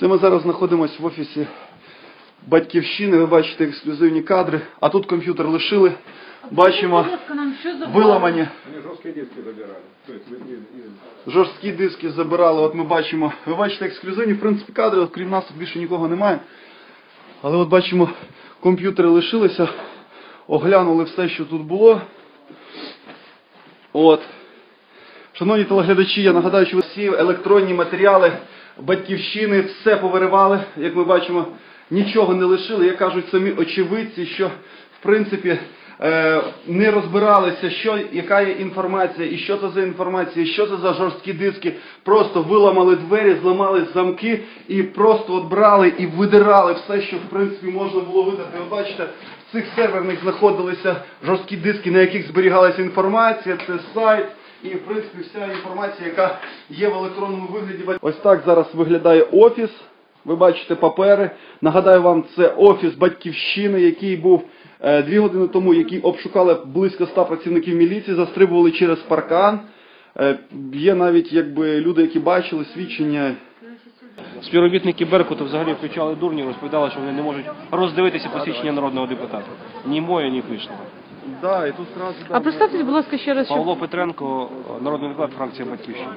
Це ми зараз знаходимося в офісі Батьківщини. Ви бачите ексклюзивні кадри. А тут комп'ютер лишили. Бачимо виламані диски забирали. Жорсткі диски забирали. От ми бачимо. Ви бачите ексклюзивні, в принципі, кадри. От, крім нас тут більше нікого немає. Але от бачимо, комп'ютери лишилися. Оглянули все, що тут було. От. Шановні телеглядачі, я нагадаю, що ви всі електронні матеріали батьківщини все повиривали, як ми бачимо, нічого не лишили. Як кажуть самі очевидці, що в принципі е, не розбиралися, що, яка є інформація, і що це за інформація, і що це за жорсткі диски. Просто виламали двері, зламали замки і просто от брали і видирали все, що в принципі можна було видати. Ви бачите, в цих серверних знаходилися жорсткі диски, на яких зберігалася інформація. Це сайт. І, в принципі, вся інформація, яка є в електронному вигляді. Ось так зараз виглядає офіс. Ви бачите папери. Нагадаю вам, це офіс батьківщини, який був е, дві години тому, який обшукали близько ста працівників міліції, застрибували через паркан. Е, є навіть якби люди, які бачили свідчення. Співробітники Беркуту взагалі включали дурні, розповідали, що вони не можуть роздивитися посвідчення народного депутата. Ні моє, ні пишного. Да, і тут зразу, А представте, будь ласка, ще раз, що Павло Петренко, народний депутат фракція Батьківщина.